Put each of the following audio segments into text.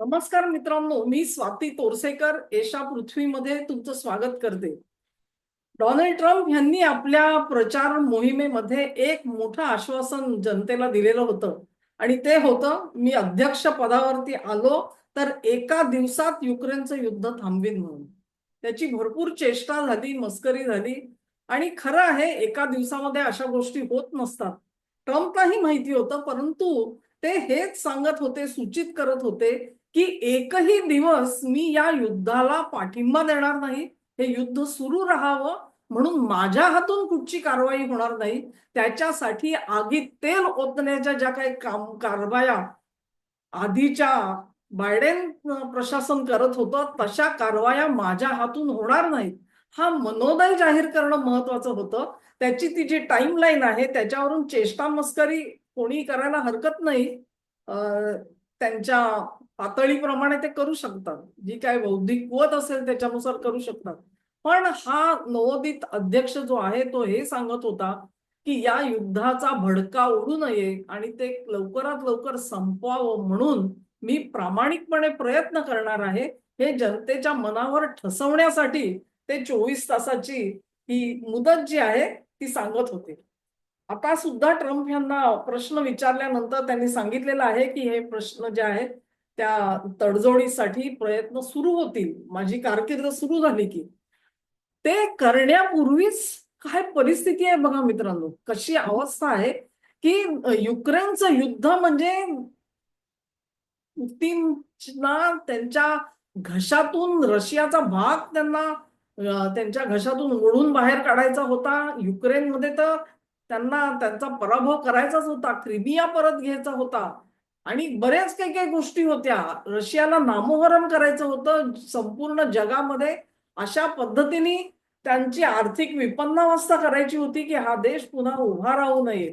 नमस्कार मित्रांनो मी स्वाती तोरसेकर एशा पृथ्वीमध्ये तुमचं स्वागत करते. डोनाल्ड ट्रम्प यांनी आपल्या प्रचार मोहिमेमध्ये एक मोठं आश्वासन जनतेला दिलेलं होतं. आणि ते होतं मी अध्यक्ष पदावरती आलो तर एका दिवसात युक्रेनचं युद्ध थांबवीन म्हणून. त्याची भरपूर चेष्टा झाली मस्करी झाली. आणि खरं आहे एका दिवसामध्ये अशा गोष्टी होत नसतात. ट्रम्पलाही माहिती होतं परंतु ते हेच सांगत होते सूचित करत होते की एकही दिवस मी या युद्धाला पाठिंबा देणार नाही हे युद्ध सुरू राहावं म्हणून माझ्या हातून कुठची कारवाई होणार नाही त्याच्यासाठी आगीत तेल ओतण्याच्या ज्या काही काम कारवाया आधीच्या बायडेन प्रशासन करत होतं तशा कारवाया माझ्या हातून होणार नाहीत. हा मनोदय जाहीर करणं महत्वाचं होतं. त्याची ती जी टाइम लाईन आहे त्याच्यावरून चेष्टा मस्करी कोणी करायला हरकत नाही. त्यांच्या पातळीप्रमाणे ते करू शकतात. जी काय बौद्धिक कुवत असेल त्याच्यानुसार करू शकतात. पण हा नवोदित अध्यक्ष जो आहे तो हे सांगत होता की या युद्धाचा भडका उडू नये आणि ते लवकरात लवकर संपवावं म्हणून मी प्रामाणिकपणे प्रयत्न करणार आहे. हे जनतेच्या मनावर ठसवण्यासाठी ते चोवीस तासाची ही मुदत जी आहे ती सांगत होते. आता सुद्धा ट्रम्प यांना प्रश्न विचारल्यानंतर त्यांनी सांगितलेलं आहे की हे प्रश्न जे आहेत त्या तडजोडीसाठी प्रयत्न सुरू होतील. माझी कारकीर्द सुरू झाली की. ते करण्यापूर्वीच काय परिस्थिती आहे बघा मित्रांनो. कशी अवस्था आहे की युक्रेनचं युद्ध म्हणजे पुतीनना त्यांच्या घशातून रशियाचा भाग त्यांना त्यांच्या घशातून ओढून बाहेर काढायचा होता. युक्रेनमध्ये तर त्यांना त्यांचा पराभव करायचाच होता. क्रिमिया परत घ्यायचा होता. आणि बऱ्याच काही काही गोष्टी होत्या. रशियाला नामोहरण करायचं होतं. संपूर्ण जगामध्ये अशा पद्धतीने त्यांची आर्थिक विपन्नावस्था करायची होती की हा देश पुन्हा उभा राहू नये.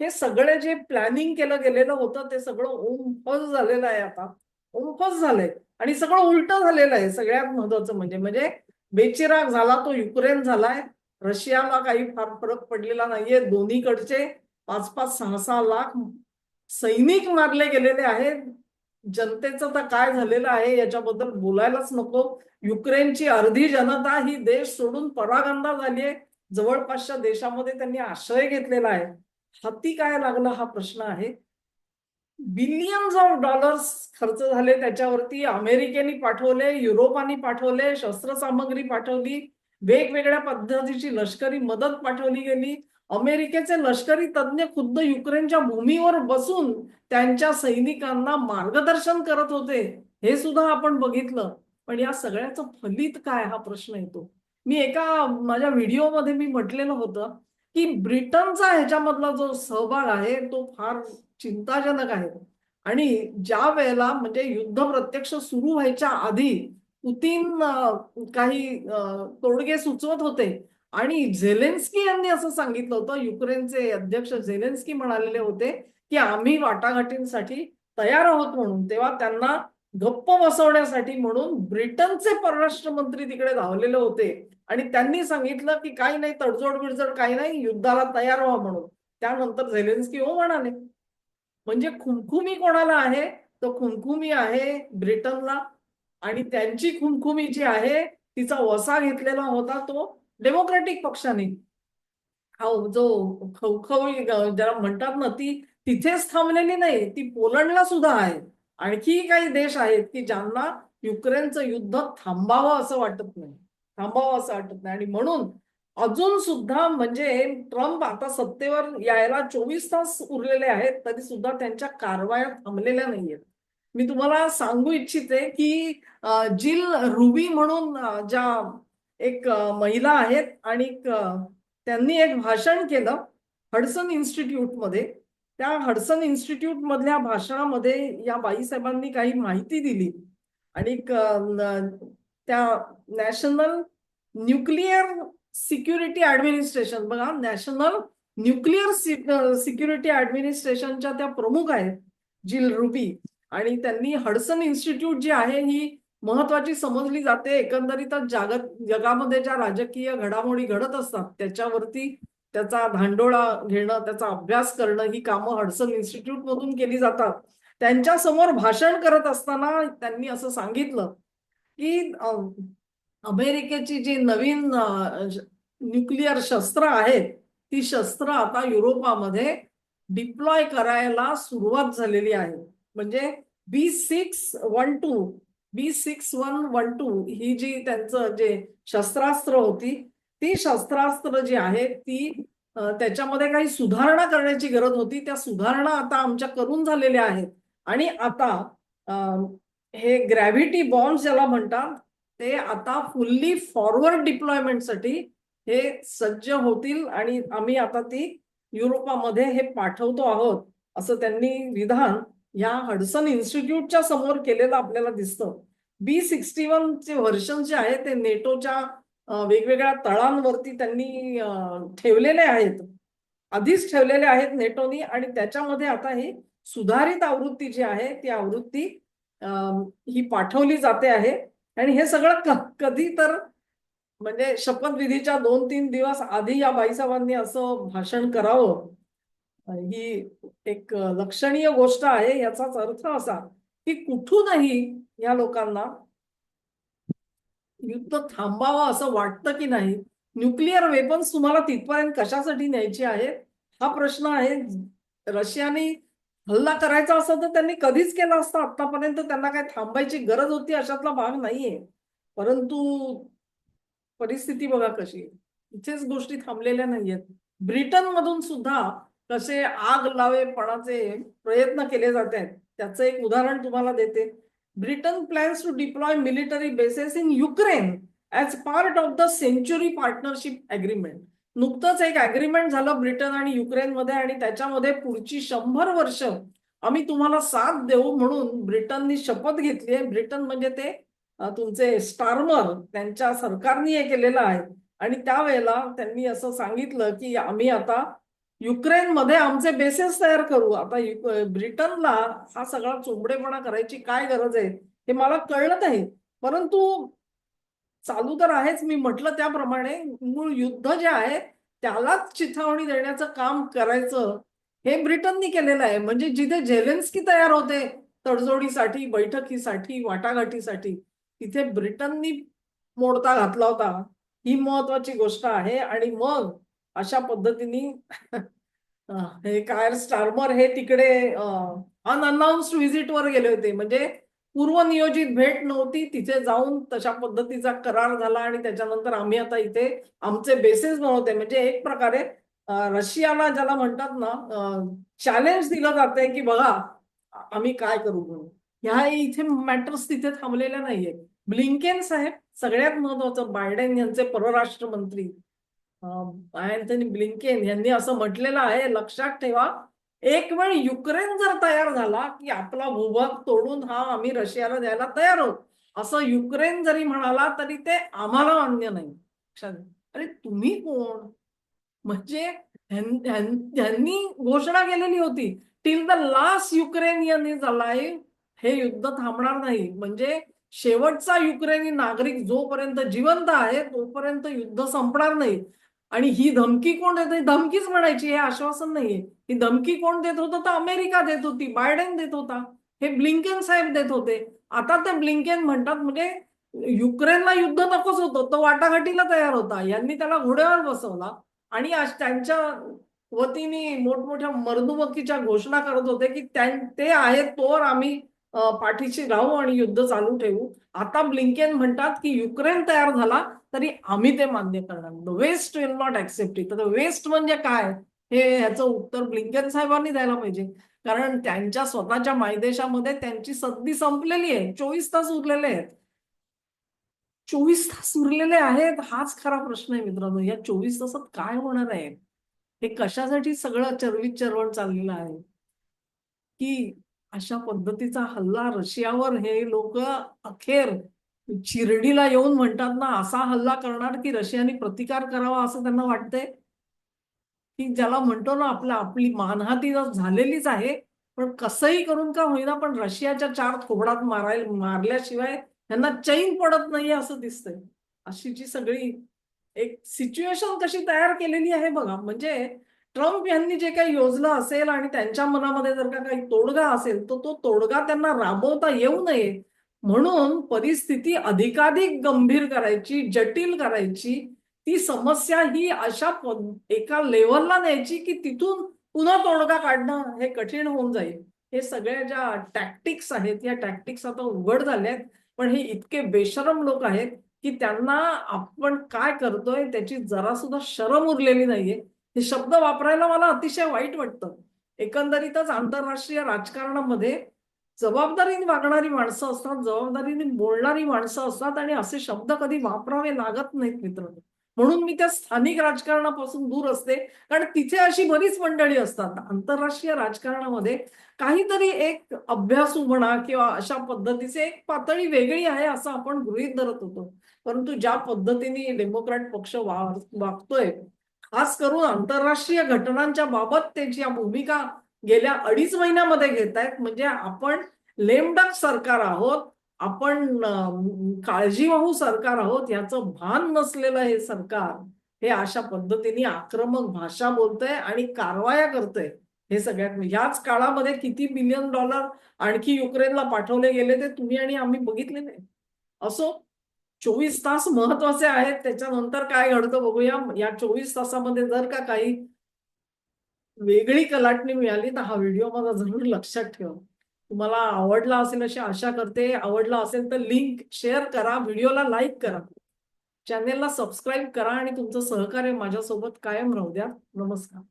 हे सगळे जे प्लॅनिंग केलं गेलेलं होतं ते सगळं ओमफस झालेलं आहे आता. ओमफस झालंय. आणि सगळं उलट झालेलं आहे. सगळ्यात महत्वाचं म्हणजे म्हणजे बेचिराग झाला तो युक्रेन झालाय. रशियाला काही फार फरक पडलेला नाहीये. दोन्हीकडचे पाच पाच सहा सहा लाख सैनिक मारले गेलेले आहेत. जनतेचं तर काय झालेलं आहे याच्याबद्दल बोलायलाच नको. युक्रेनची अर्धी जनता ही देश सोडून परागंदा झाली आहे जवळपासच्या देशामध्ये त्यांनी आश्रय घेतलेला आहे. हाती काय लागला हा प्रश्न आहे. बिलियन्स ऑफ डॉलर्स खर्च झाले त्याच्यावरती. अमेरिकेने पाठवले युरोपानी पाठवले शस्त्रसामग्री पाठवली. वेगवेगळ्या पद्धतीची लष्करी मदत पाठवली गेली. अमेरिकेचे लष्करी तज्ज्ञ खुद्द युक्रेनच्या भूमीवर बसून त्यांच्या सैनिकांना मार्गदर्शन करत होते हे सुद्धा आपण बघितलं. पण या सगळ्याचं फलित काय? हा प्रश्न येतो. मी एका माझ्या व्हिडिओमध्ये मी म्हटलेलं होतं की ब्रिटनचा ह्याच्यामधला जो सहभाग आहे तो फार चिंताजनक आहे. आणि ज्या वेळेला म्हणजे युद्ध प्रत्यक्ष सुरू व्हायच्या आधी पुतीन काही तोडगे सुचवत होते आणि झेलेन्स्की यांनी असं सांगितलं होतं युक्रेनचे अध्यक्ष झेलेन्स्की म्हणालेले होते की आम्ही वाटाघाटींसाठी तयार आहोत म्हणून तेव्हा त्यांना गप्प बसवण्यासाठी म्हणून ब्रिटनचे परराष्ट्र मंत्री तिकडे धावलेले होते. आणि त्यांनी सांगितलं की काही नाही तडजोड बिडजोड काही नाही युद्धाला तयार व्हा म्हणून. त्यानंतर झेलेन्स्की हो म्हणाले. म्हणजे खुमखुमी कोणाला आहे? तो खुमखुमी आहे ब्रिटनला. आणि त्यांची खुमखुमी जी आहे तिचा वसा घेतलेला होता तो डेमोक्रॅटिक पक्षाने. हा जो खवखवी ज्याला म्हणतात ना ती तिथेच थांबलेली नाही ती पोलंडला सुद्धा आहे. आणखी काही देश आहेत की ज्यांना युक्रेनचं युद्ध थांबावं असं वाटत नाही. थांबावं असं वाटत नाही. आणि म्हणून अजून सुद्धा म्हणजे ट्रम्प आता सत्तेवर यायला चोवीस तास उरलेले आहेत तरी सुद्धा त्यांच्या कारवाया थांबलेल्या नाहीयेत. मी तुम्हाला सांगू इच्छिते की जिल रुबी म्हणून ज्या एक महिला आहेत आणि त्यांनी एक भाषण केलं हडसन इन्स्टिट्यूटमध्ये. त्या हडसन इन्स्टिट्यूट मधल्या भाषणामध्ये या बाईसाहेबांनी काही माहिती दिली आणि त्या नॅशनल न्यूक्लिअर सिक्युरिटी ऍडमिनिस्ट्रेशन बघा नॅशनल न्यूक्लिअर सिक्युरिटी ऍडमिनिस्ट्रेशनच्या त्या प्रमुख आहेत जिल रुबी आणि त्यांनी हडसन इन्स्टिट्यूट जी आहे ही महत्वाची समजली जाते. एकंदरीतच जागत जगामध्ये ज्या राजकीय घडामोडी घडत असतात त्याच्यावरती त्याचा धांडोळा घेणं त्याचा अभ्यास करणं ही कामं हडसन इन्स्टिट्यूट मधून केली जातात. त्यांच्यासमोर भाषण करत असताना त्यांनी असं सांगितलं की अमेरिकेची जी नवीन न्यूक्लिअर शस्त्र आहेत ती शस्त्र आता युरोपामध्ये डिप्लॉय करायला सुरुवात झालेली आहे. म्हणजे B six one two B six one one two ही जी त्यांचं जे शस्त्रास्त्र होती ती शस्त्रास्त्र जी आहे ती त्याच्यामध्ये काही सुधारणा करण्याची गरज होती. त्या सुधारणा आता आमच्या करून झालेल्या आहेत. आणि आता हे ग्रॅव्हिटी बॉम्ब ज्याला म्हणतात ते आता फुल्ली फॉरवर्ड डिप्लॉयमेंटसाठी हे सज्ज होतील आणि आम्ही आता ती युरोपामध्ये हे पाठवतो आहोत असं त्यांनी विधान या हडसन इन्स्टिट्यूटच्या समोर केलेलं आपल्याला दिसतं. बी सिक्स्टी चे व्हर्शन जे आहे ते नेटोच्या वेगवेगळ्या तळांवरती त्यांनी ठेवलेले आहेत. आधीच ठेवलेले आहेत नेटोनी आणि त्याच्यामध्ये आता ही सुधारित आवृत्ती जी आहे ती आवृत्ती ही पाठवली जाते आहे. आणि हे सगळं क- कधी तर म्हणजे शपथविधीच्या दोन तीन दिवस आधी या बाईसाहेबांनी असं भाषण करावं. ही एक लक्षणीय गोष्ट आहे याचाच अर्थ असा की कुठूनही या लोकांना युद्ध थांबावं असं वाटतं की नाही न्यूक्लिअर वेपन्स तुम्हाला तिथपर्यंत कशासाठी न्यायची आहेत हा प्रश्न आहे. रशियाने हल्ला करायचा असता तर त्यांनी कधीच केला असता. आतापर्यंत त्यांना काय थांबायची गरज होती अशातला भाग नाहीये. परंतु परिस्थिती बघा कशी आहे. इथेच गोष्टी थांबलेल्या नाहीयेत. ब्रिटन मधून सुद्धा कसे आग लावेपणाचे प्रयत्न केले जात आहेत त्याचं एक उदाहरण तुम्हाला देते. Britain plans to deploy military bases in Ukraine as part of the century partnership agreement नुकतंच एक अग्रीमेंट झालं ब्रिटन आणि युक्रेनमध्ये आणि त्याच्यामध्ये पुढची शंभर वर्ष आम्ही तुम्हाला साथ देऊ म्हणून ब्रिटननी शपथ घेतली आहे. ब्रिटन म्हणजे ते तुमचे स्टार्मर त्यांच्या सरकारने हे केलेलं आहे. आणि त्यावेळेला त्यांनी असं सांगितलं की आम्ही आता युक्रेनमध्ये आमचे बेसेस तयार करू. आता ब्रिटनला हा सगळा चोंबडेपणा करायची काय गरज आहे हे मला कळलं नाही परंतु चालू तर आहेच मी म्हटलं त्याप्रमाणे मूळ युद्ध जे आहे त्यालाच चिथावणी देण्याचं काम करायचं हे ब्रिटननी केलेलं आहे. म्हणजे जिथे झेलेन्स्की तयार होते तडजोडीसाठी बैठकीसाठी वाटाघाटीसाठी तिथे ब्रिटननी मोडता घातला होता. ही महत्वाची गोष्ट आहे. आणि मग अशा पद्धतीने हे काय स्टार्मर हे तिकडे अनअनाउन्स्ड व्हिजिट वर गेले होते. म्हणजे पूर्वनियोजित भेट नव्हती. तिथे जाऊन तशा पद्धतीचा करार झाला आणि त्याच्यानंतर आम्ही आता इथे आमचे बेसेस बनवते. म्हणजे एक प्रकारे रशियाला ज्याला म्हणतात ना चॅलेंज दिलं जाते की बघा आम्ही काय करू म्हणून. ह्या इथे मॅटर्स तिथे थांबलेल्या नाहीये ब्लिंकेन साहेब सगळ्यात महत्वाचं बायडेन यांचे परराष्ट्र मंत्री अँथनी ब्लिंकेन यांनी असं म्हटलेलं आहे लक्षात ठेवा एक वेळ युक्रेन जर तयार झाला की आपला भूभाग तोडून हा आम्ही रशियाला द्यायला तयार आहोत. असं युक्रेन जरी म्हणाला तरी ते आम्हाला मान्य नाही. लक्षात अरे तुम्ही कोण? म्हणजे ह्यांनी घोषणा केलेली होती. Till the last Ukrainian is alive हे युद्ध थांबणार नाही. म्हणजे शेवटचा युक्रेनी नागरिक जोपर्यंत जिवंत आहे तोपर्यंत युद्ध संपणार नाही. आणि ही धमकी कोण देत धमकीच म्हणायची हे आश्वासन नाहीये. ही धमकी कोण देत होतं? तर अमेरिका देत होती बायडेन देत होता. हे ब्लिंकेन साहेब देत होते. आता ते ब्लिंकेन म्हणतात म्हणजे युक्रेनला युद्ध नकोच होतं तो वाटाघाटीला तयार होता. यांनी त्याला घोड्यावर बसवला आणि त्यांच्या वतीने मोठमोठ्या मर्दुमकीच्या घोषणा करत होते की ते आहेत तोवर आम्ही पाठीशी राहू आणि युद्ध चालू ठेवू. आता ब्लिंकेन म्हणतात की युक्रेन तयार झाला तरी आम्ही ते मान्य करणार. The West will not accept it तर वेस्ट म्हणजे काय? हे ह्याचं उत्तर ब्लिंकन साहेबांनी द्यायला पाहिजे. कारण त्यांच्या स्वतःच्या मायदेशामध्ये त्यांची सद्दी संपलेली आहे. चोवीस तास उरलेले आहेत. चोवीस तास उरलेले आहेत? हाच खरा प्रश्न आहे मित्रांनो. या चोवीस तासात काय होणार आहे? हे कशासाठी सगळं चरवीत चरवण चाललेलं आहे? की अशा पद्धतीचा हल्ला रशियावर हे लोक अखेर शिर्डीला येऊन म्हणतात ना असा हल्ला करणार की रशियाने प्रतिकार करावा असं त्यांना वाटतंय. की ज्याला म्हणतो ना आपला आपली मानहाती झालेलीच आहे पण कसंही करून का होईना पण रशियाच्या चार खोबडात माराय मारल्याशिवाय त्यांना चैन पडत नाहीये असं दिसतंय. अशी जी सगळी एक सिच्युएशन कशी तयार केलेली आहे बघा. म्हणजे ट्रम्प यांनी जे काही योजलं असेल आणि त्यांच्या मनामध्ये जर का काही तोडगा असेल तर तो तोडगा त्यांना राबवता येऊ नये. म्हणून परिस्थिती अधिकाधिक गंभीर करायची जटिल करायची. ती समस्या ही अशा एका लेवलला न्यायची की तिथून पुन्हा तोडगा काढणं हे कठीण होऊन जाईल. हे सगळ्या ज्या टॅक्टिक्स आहेत या टॅक्टिक्स आता उघड झाल्या आहेत पण हे इतके बेशरम लोक आहेत की त्यांना आपण काय करतोय त्याची जरा सुद्धा शरम उरलेली नाहीये. हे शब्द वापरायला मला अतिशय वाईट वाटतं. एकंदरीतच आंतरराष्ट्रीय राजकारणामध्ये जबाबदारीने वागणारी माणसं असतात जबाबदारीने बोलणारी माणसं असतात आणि असे शब्द कधी वापरावे लागत नाहीत मित्रांनो. म्हणून मी त्या स्थानिक राजकारणापासून दूर असते. कारण तिथे अशी बरीच मंडळी असतात. आंतरराष्ट्रीय राजकारणामध्ये काहीतरी एक अभ्यासू म्हणा किंवा अशा पद्धतीचे एक पातळी वेगळी आहे असं आपण गृहीत धरत होतो. परंतु ज्या पद्धतीने डेमोक्रॅट पक्ष वा- वागतोय खास करून आंतरराष्ट्रीय घटनांच्या बाबत त्याची भूमिका गेल्या अडीच महिन्यामध्ये घेत आहेत म्हणजे आपण लेमडक सरकार आहोत आपण काळजीवाहू सरकार आहोत याचं भान नसलेलं हे सरकार हे अशा पद्धतीने आक्रमक भाषा बोलतंय आणि कारवाया करतंय. हे सगळ्यात ह्याच काळामध्ये किती बिलियन डॉलर आणखी युक्रेनला पाठवले गेले ते तुम्ही आणि आम्ही बघितले नाही. असो चोवीस तास महत्त्वाचे आहेत. त्याच्यानंतर काय घडतं बघूया. या चोवीस तासामध्ये जर का काही वेगळी कलाटणी मिळाली तर हा व्हिडिओ माझा जरूर लक्षात ठेवा. तुम्हाला आवडला असेल अशी आशा करते. आवडला असेल तर लिंक शेअर करा व्हिडिओला लाईक करा. चॅनेलला सबस्क्राईब करा आणि तुमचं सहकार्य माझ्यासोबत कायम राहू द्या. नमस्कार.